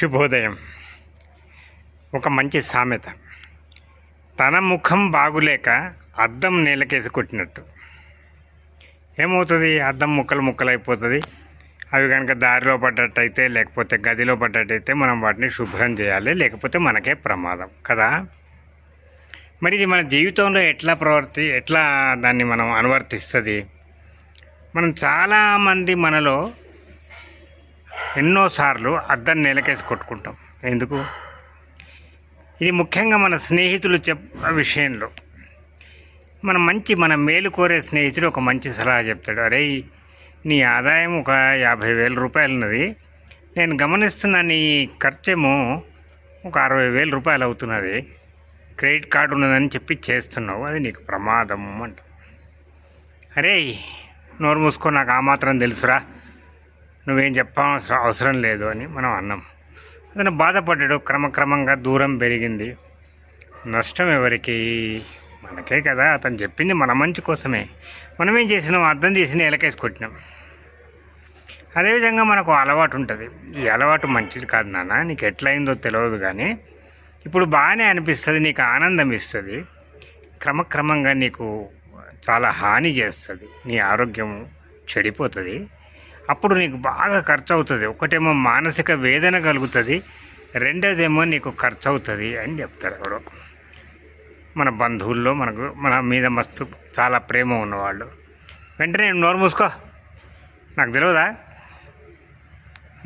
శుభోదయం. ఒక మంచి సామెత. తన ముఖం బాగులేక అద్దం నేలకేసి కొట్టినట్టు. ఏమవుతుంది? అద్దం ముక్కలు ముక్కలు అయిపోతుంది అవి కనుక దారిలో పడ్డట్టయితే లేకపోతే గదిలో పడ్డట్టయితే మనం వాటిని శుభ్రం చేయాలి లేకపోతే మనకే ప్రమాదం కదా? మరి ఇది మన జీవితంలో ఎట్లా ప్రవర్తి ఎట్లా దాన్ని మనం అనువర్తిస్తుంది? మనం చాలామంది మనలో ఎన్నోసార్లు అద్దం నేలకేసి కొట్టుకుంటాం. ఎందుకు? ఇది ముఖ్యంగా మన స్నేహితులు చెప్ విషయంలో. మన మంచి మన మేలు కోరే స్నేహితుడు ఒక మంచి సలహా చెప్తాడు. అరే నీ ఆదాయం ఒక యాభై వేల రూపాయలు ఉన్నది నేను గమనిస్తున్న నీ ఖర్చేమో ఒక అరవై వేల రూపాయలు అవుతున్నది. క్రెడిట్ కార్డు ఉన్నదని చెప్పి చేస్తున్నావు. అది నీకు ప్రమాదం అంట. అరే నోరు మూసుకో నాకు ఆ మాత్రం తెలుసురా. నువ్వేం చెప్పాల్సిన అవసరం లేదు అని మనం అన్నాం. అతను బాధపడ్డాడు. క్రమక్రమంగా దూరం పెరిగింది. నష్టం ఎవరికి? మనకే కదా. అతను చెప్పింది మన మంచి కోసమే. మనం ఏం చేసినాం? అర్థం చేసిన ఎలకేసి కొట్టినాం. అదేవిధంగా మనకు అలవాటు ఉంటుంది. ఈ అలవాటు మంచిది కాదు నాన్న. నీకు ఎట్లయిందో తెలియదు కానీ ఇప్పుడు బాగానే అనిపిస్తుంది నీకు ఆనందం ఇస్తుంది. క్రమక్రమంగా నీకు చాలా హాని చేస్తుంది. నీ ఆరోగ్యం చెడిపోతుంది. అప్పుడు నీకు బాగా ఖర్చు అవుతుంది ఒకటేమో మానసిక వేదన కలుగుతుంది. రెండోదేమో నీకు ఖర్చు అవుతుంది అని చెప్తారు ఎవరు. మన బంధువుల్లో మనకు మన మీద మస్తు చాలా ప్రేమ ఉన్నవాళ్ళు. వెంటనే నోరు మూసుకో. నాకు తెలియదా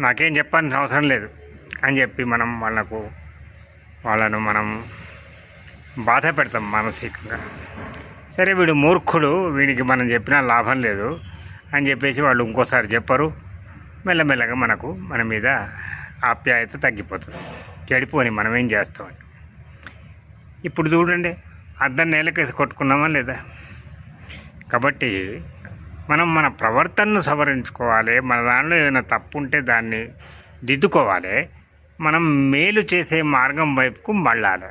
నాకేం చెప్పాల్సిన అవసరం లేదు అని చెప్పి మనం వాళ్ళకు వాళ్ళను మనం బాధ పెడతాం మానసికంగా. సరే వీడు మూర్ఖుడు వీడికి మనం చెప్పినా లాభం లేదు. అని చెప్పేసి వాళ్ళు ఇంకోసారి చెప్పరు. మెల్లమెల్లగా మనకు మన మీద ఆప్యాయత తగ్గిపోతుంది. చెడిపోని మనం ఏం చేస్తామని ఇప్పుడు చూడండి అద్దం నేలకేసి కొట్టుకున్నామా లేదా? కాబట్టి మనం మన ప్రవర్తనను సవరించుకోవాలి మన దానిలో ఏదైనా తప్పు ఉంటే దాన్ని దిద్దుకోవాలి మనం మేలు చేసే మార్గం వైపుకు మళ్ళాలి.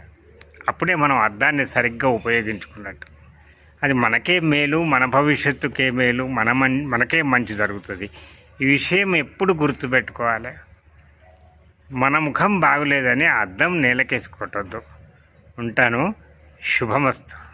అప్పుడే మనం అద్దాన్ని సరిగ్గా ఉపయోగించుకున్నట్టు. అది మనకే మేలు మన భవిష్యత్తుకే మేలు మన మనకే మంచి జరుగుతుంది. ఈ విషయం ఎప్పుడు గుర్తుపెట్టుకోవాలి? మన ముఖం బాగులేదని అద్దం నేలకేసి ఉంటాను. శుభమస్తు.